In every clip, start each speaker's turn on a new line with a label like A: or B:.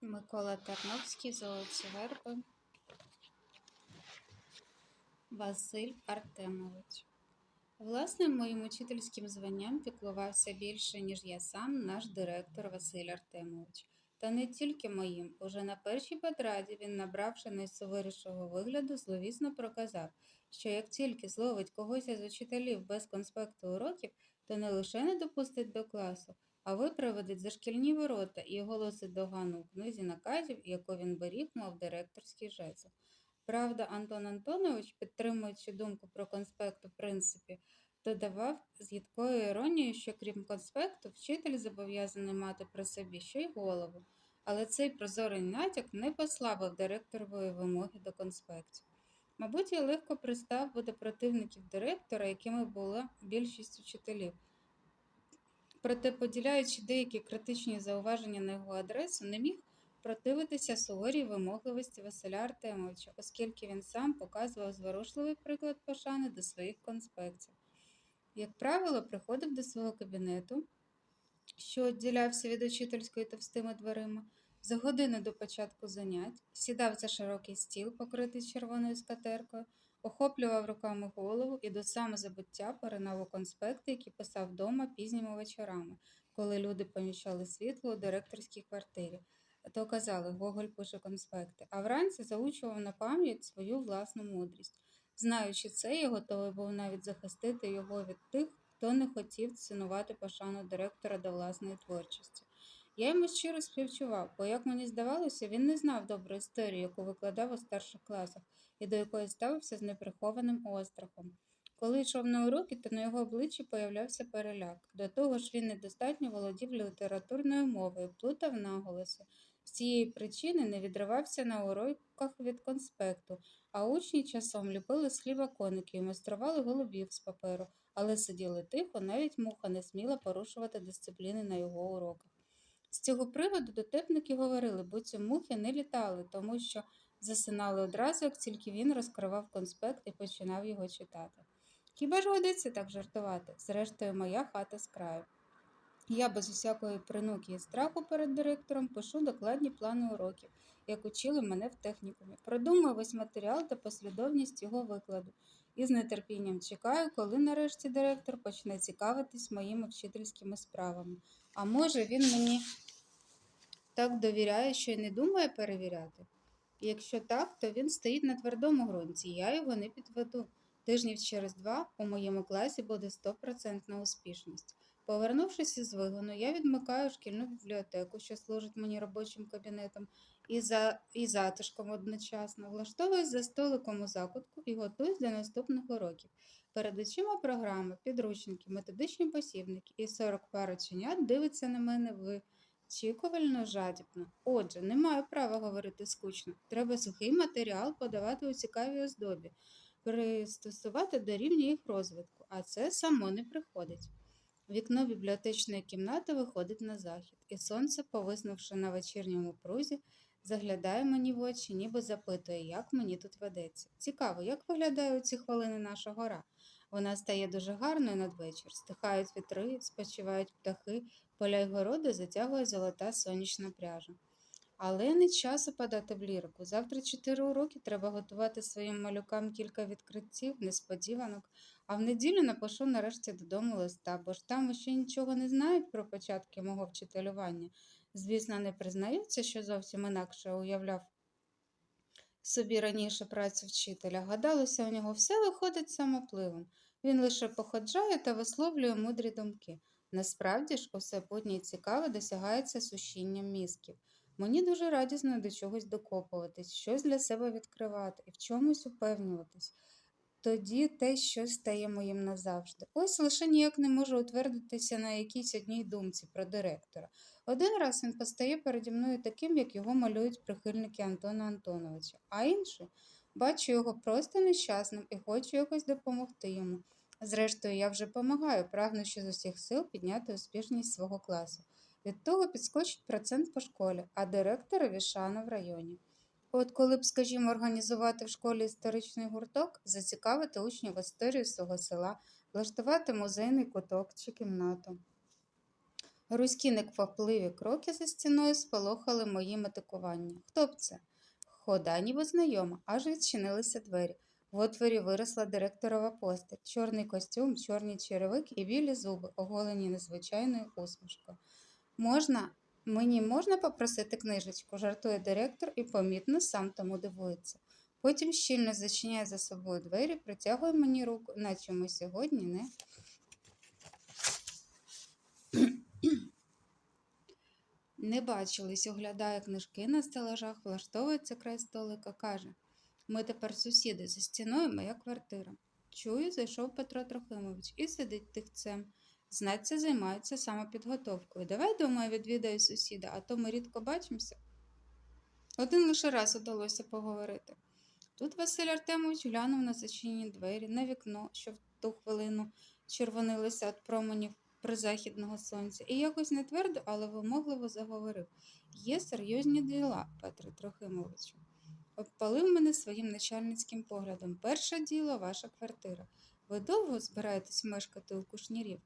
A: Микола Тарновський, Золоті верби, Василь Артемович. Власним моїм учительським званням піклувався більше, ніж я сам, наш директор Василь Артемович. Та не тільки моїм. Уже на першій подраді він, набравши найсуворішого вигляду, зловісно проказав, що як тільки зловить когось із учителів без конспекту уроків, то не лише не допустить до класу, а випроводить за шкільні ворота і оголосить догану в книзі наказів, яку він беріг, мов директорський жезл. Правда, Антон Антонович, підтримуючи думку про конспект у принципі, додавав з їдкою іронією, що крім конспекту, вчитель зобов'язаний мати при собі ще й голову. Але цей прозорий натяк не послабив директорової вимоги до конспектів. Мабуть, я легко пристав до противників директора, якими була більшість учителів. Проте, поділяючи деякі критичні зауваження на його адресу, не міг противитися суворій вимогливості Василя Артемовича, оскільки він сам показував зворушливий приклад пошани до своїх конспектів. Як правило, приходив до свого кабінету, що відділявся від учительської товстими дверима, за годину до початку занять, сідав за широкий стіл, покритий червоною скатеркою, охоплював руками голову і до самозабуття поринав у конспекти, які писав вдома пізніми вечорами, коли люди поміщали світло у директорській квартирі. То казали, Гоголь пише конспекти, а вранці заучував на пам'ять свою власну мудрість. Знаючи це, я готовий був навіть захистити його від тих, хто не хотів цінувати пошану директора до власної творчості. Я йому щиро співчував, бо, як мені здавалося, він не знав добру історію, яку викладав у старших класах, і до якої ставився з неприхованим острахом. Коли йшов на уроки, то на його обличчі появлявся переляк. До того ж, він недостатньо володів літературною мовою, плутав наголоси. З цієї причини не відривався на уроках від конспекту, а учні часом ліпили з хліба коники і майстрували голубів з паперу, але сиділи тихо, навіть муха не сміла порушувати дисципліни на його уроках. З цього приводу дотепники говорили, буцім мухи не літали, тому що засинали одразу, як тільки він розкривав конспект і починав його читати. Хіба ж годиться так жартувати? Зрештою, моя хата з краю. Я без усякої принуки і страху перед директором пишу докладні плани уроків, як учили мене в технікумі. Продумую весь матеріал та послідовність його викладу і з нетерпінням чекаю, коли нарешті директор почне цікавитись моїми вчительськими справами. А може, він мені так довіряє, що й не думає перевіряти? Якщо так, то він стоїть на твердому ґрунті, я його не підведу. Тижнів через два у моєму класі буде стопроцентна успішність. Повернувшись із вигону, я відмикаю шкільну бібліотеку, що служить мені робочим кабінетом, і, за... і затишком одночасно, влаштовуюсь за столиком у закутку і готуюсь до наступних уроків. Перед очима програми, підручники, методичні посібники і 40 пар оченят дивиться на мене вичікувально жадібно. Отже, не маю права говорити скучно. Треба сухий матеріал подавати у цікавій оздобі, пристосувати до рівня їх розвитку, а це само не приходить. Вікно бібліотечної кімнати виходить на захід, і сонце, повиснувши на вечірньому прузі, заглядає мені в очі, ніби запитує, як мені тут ведеться. Цікаво, як виглядає у ці хвилини наша гора. Вона стає дуже гарною надвечір, стихають вітри, спочивають птахи, поля й городи затягує золота сонячна пряжа. Але не час опадати в лірику. Завтра чотири уроки треба готувати своїм малюкам кілька відкриттів, несподіванок, а в неділю напишу нарешті додому листа, бо ж там ще нічого не знають про початки мого вчителювання. Звісно, не признаються, що зовсім інакше уявляв собі раніше працю вчителя. Гадалося, у нього все виходить самопливом. Він лише походжає та висловлює мудрі думки. Насправді ж, усе путнє й цікаве досягається сушінням мізків. Мені дуже радісно до чогось докопуватись, щось для себе відкривати і в чомусь упевнюватись. Тоді те щось стає моїм назавжди. Ось лише ніяк не можу утвердитися на якійсь одній думці про директора. Один раз він постає переді мною таким, як його малюють прихильники Антона Антоновича, а інший бачу його просто нещасним і хочу якось допомогти йому. Зрештою, я вже помагаю, прагнучи з усіх сил підняти успішність свого класу. Від того підскочить процент по школі, а директорові шана в районі. От коли б, скажімо, організувати в школі історичний гурток, зацікавити учнів історію свого села, влаштувати музейний куток чи кімнату. Руські неквапливі кроки за стіною сполохали мої метикування. Хто б це? Хода ніби знайома, аж відчинилися двері. В отворі виросла директорова постать, чорний костюм, чорні черевик і білі зуби, оголені незвичайною усмішкою. Можна, мені можна попросити книжечку, жартує директор і помітно сам тому дивується. Потім щільно зачиняє за собою двері, протягує мені руку, наче ми сьогодні не. Не бачились, оглядає книжки на стелажах, влаштовується край столика, каже: Ми тепер сусіди за стіною моя квартира. Чую, зайшов Петро Трохимович і сидить тихцем. Знаться займається самопідготовкою. Давай, думаю, відвідаю сусіда, а то ми рідко бачимося. Один лише раз удалося поговорити. Тут Василь Артемович глянув на зачинені двері, на вікно, що в ту хвилину червонилося від променів призахідного сонця, і якось не твердо, але вимогливо заговорив Є серйозні діла, Петре Трохимовичу. Обпалив мене своїм начальницьким поглядом. Перше діло ваша квартира. Ви довго збираєтесь мешкати у кушнірів?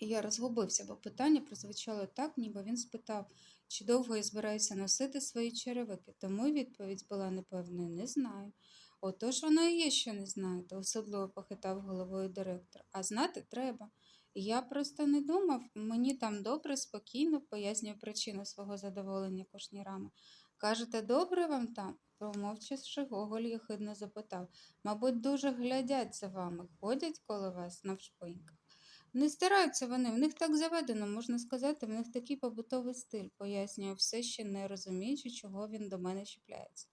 A: І я розгубився, бо питання прозвучало так, ніби він спитав, чи довго я збираюся носити свої черевики, тому відповідь була непевною не знаю. Отож воно і є, що не знаєте, особливо похитав головою директор. А знати треба. Я просто не думав, мені там добре, спокійно пояснюю причину свого задоволення кушнірами. Кажете, добре вам там? Промовчавши, Гоголь єхидно запитав. Мабуть, дуже глядять за вами, ходять коло вас навшпиньках. Не стараються вони, в них так заведено, можна сказати, в них такий побутовий стиль, пояснює все ще не розуміючи, чого він до мене чіпляється.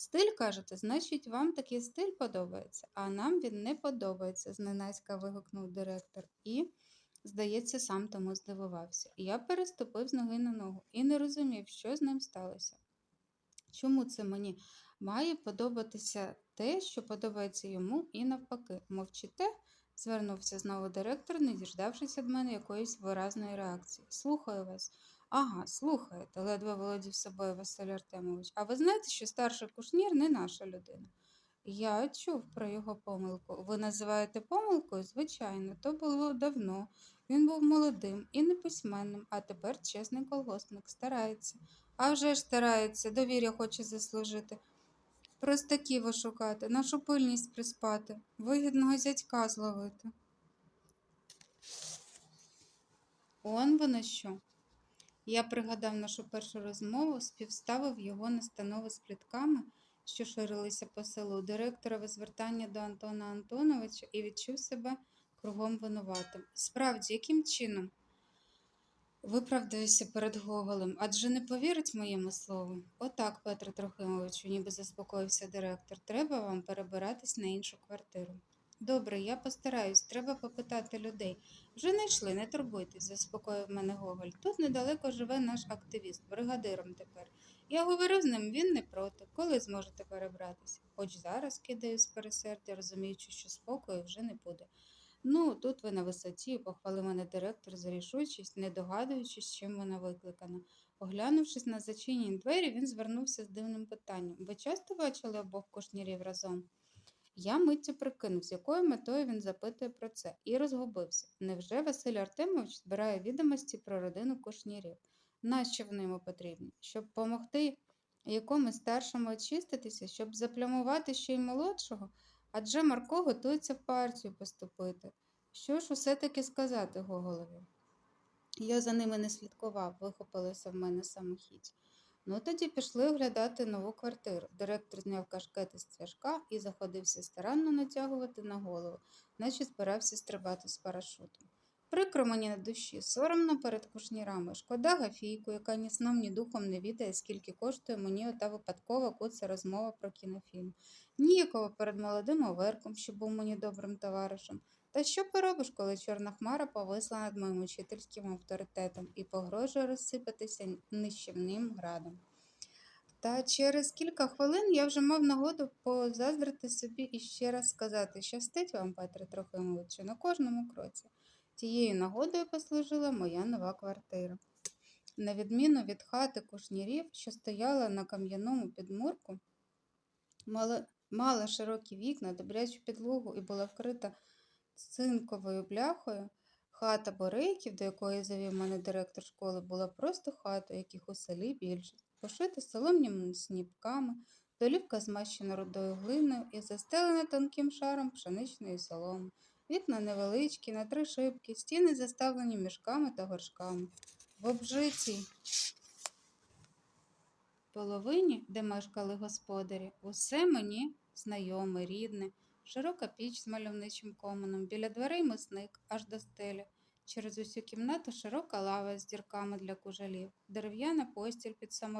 A: Стиль, кажете, значить, вам такий стиль подобається, а нам він не подобається, зненацька вигукнув директор і, здається, сам тому здивувався. Я переступив з ноги на ногу і не розумів, що з ним сталося. Чому це мені має подобатися те, що подобається йому, і навпаки, мовчите? звернувся знову директор, не діждавшись від мене якоїсь виразної реакції. Слухаю вас. Ага, слухаєте, ледве володів собою Василь Артемович. А ви знаєте, що старший кушнір не наша людина? Я чув про його помилку. Ви називаєте помилкою? Звичайно, то було давно. Він був молодим і неписьменним, а тепер чесний колгоспник старається. А вже ж старається, довір'я хоче заслужити. Простаків ошукати, нашу пильність приспати, вигідного зятька зловити. Он воно що. Я пригадав нашу першу розмову, співставив його настанови з плітками, що ширилися по селу, директорове звертання до Антона Антоновича і відчув себе кругом винуватим. Справді, яким чином? Виправдаюся перед Гоголем, адже не повірить моєму слову. Отак, Петре Трохимовичу, ніби заспокоївся директор. Треба вам перебиратись на іншу квартиру. Добре, я постараюсь, треба попитати людей. Вже не не турбуйтесь, заспокоїв мене Гоголь. Тут недалеко живе наш активіст, бригадиром тепер. Я говорив з ним, він не проти. Коли зможете перебратися? Хоч зараз кидаю з пересердя, розуміючи, що спокою вже не буде. Ну, тут ви на висоті, похвалив мене директор за рішучість, не догадуючись, чим вона викликана. Оглянувшись на зачинені двері, він звернувся з дивним питанням. Ви часто бачили обох кушнірів разом? Я миттю прикинув, з якою метою він запитує про це, і розгубився. Невже Василь Артемович збирає відомості про родину кушнірів? Нащо вони йому потрібні? Щоб помогти якомусь старшому очиститися, щоб заплямувати ще й молодшого? Адже Марко готується в партію поступити. Що ж усе таки сказати Гоголові? Я за ними не слідкував, вихопилося в мене самохідь. Ну, тоді пішли оглядати нову квартиру. Директор зняв кашкети з цвяшка і заходився старанно натягувати на голову, наче збирався стрибати з парашутом. Прикро мені на душі, соромно перед кушнірами. Шкода Гафійку, яка ні сном, ні духом не відає, скільки коштує мені ота випадкова куца розмова про кінофільм. Ніякого перед молодим оверком, що був мені добрим товаришем. Та що поробиш, коли чорна хмара повисла над моїм учительським авторитетом і погрожує розсипатися нищівним градом. Та через кілька хвилин я вже мав нагоду позаздрити собі і ще раз сказати, щастить вам, Петре Трохимовичу, на кожному кроці. Тією нагодою послужила моя нова квартира. На відміну від хати кушнірів, що стояла на кам'яному підмурку, мала, мала широкі вікна, добрячу підлогу і була вкрита цинковою бляхою, Хата Борейків, до якої завів мене директор школи, була просто хатою, яких у селі більшість. Пошита солом'яними сніпками, долівка змащена рудою глиною і застелена тонким шаром пшеничної соломи. Вікна невеличкі, на три шибки, стіни заставлені мішками та горшками. В обжитій половині, де мешкали господарі, усе мені знайоме, рідне. Широка піч з мальовничим комином, біля дверей мисник аж до стелі. Через усю кімнату широка лава з дірками для кужелів, дерев'яна постіль під саморозом.